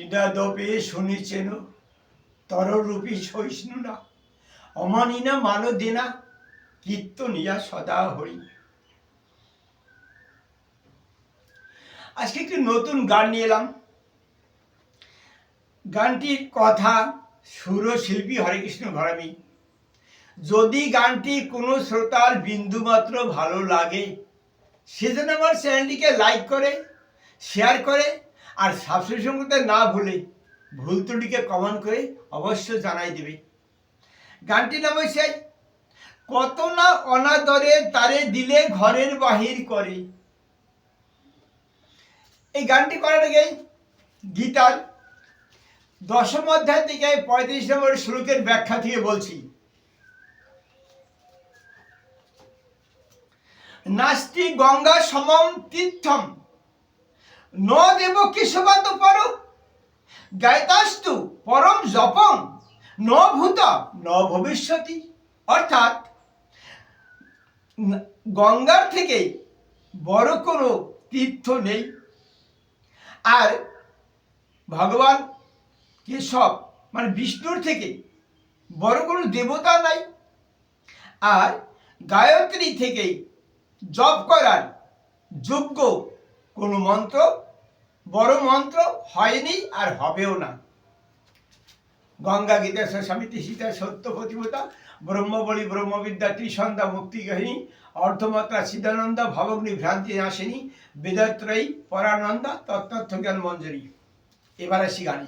ক্রীড়াদপে শুনিছেন, তররূপী সহিষ্ণু না। অমানিনা মানো দেনা কীর্তনিয়া সদা হরি। আজকে একটি নতুন গান নিয়ে এলাম। গানটির কথা সুরশিল্পী হরেকৃষ্ণ ঘরামি। যদি গানটি কোনো শ্রোতার বিন্দুমাত্র ভালো লাগে সেজন্য আমার চ্যানেলটিকে লাইক করে শেয়ার করে আর সাবস্ক্রিপশন করতে না ভুলে ভুল ত্রুটিকে কমেন্ট করে অবশ্য জানাই দেবে। গানটির নাম হয়েছে কত না অনাদরে তারে দিলে ঘরের বাহির করে। এই গানটি করার আগে গীতার দশম অধ্যায় থেকে পঁয়ত্রিশ নম্বর শ্লোকের ব্যাখ্যা থেকে বলছি। নাস্তি গঙ্গা সমম তীর্থম। ন দেব কেশবাত পর গায়তাস্তু পরম জপম। ন ভূত, ন ভবিষ্যতি। অর্থাৎ, গঙ্গার থেকে বড় কোনো তীর্থ নেই। আর ভগবান কেশব মানে বিষ্ণুর থেকে বড় কোনো দেবতা নাই। আর গায়ত্রী থেকেই জপ করার যোগ্য কোনো মন্ত্র, বড় মন্ত্র হয়নি আর হবেও না। গঙ্গা গীতা স্বামীতি সীতা সত্য প্রতিমতা ব্রহ্মবলী ব্রহ্মবিদ্যা ত্রিসন্ধ্যা মুক্তিগহিনী অর্ধমাত্রা সিদ্ধানন্দ ভবগ্নি ভ্রান্তি নাশিনী, বেদাত্রয়ী পরানন্দা তত্ত্ব জ্ঞান মঞ্জুরি। এবার আসি গানে।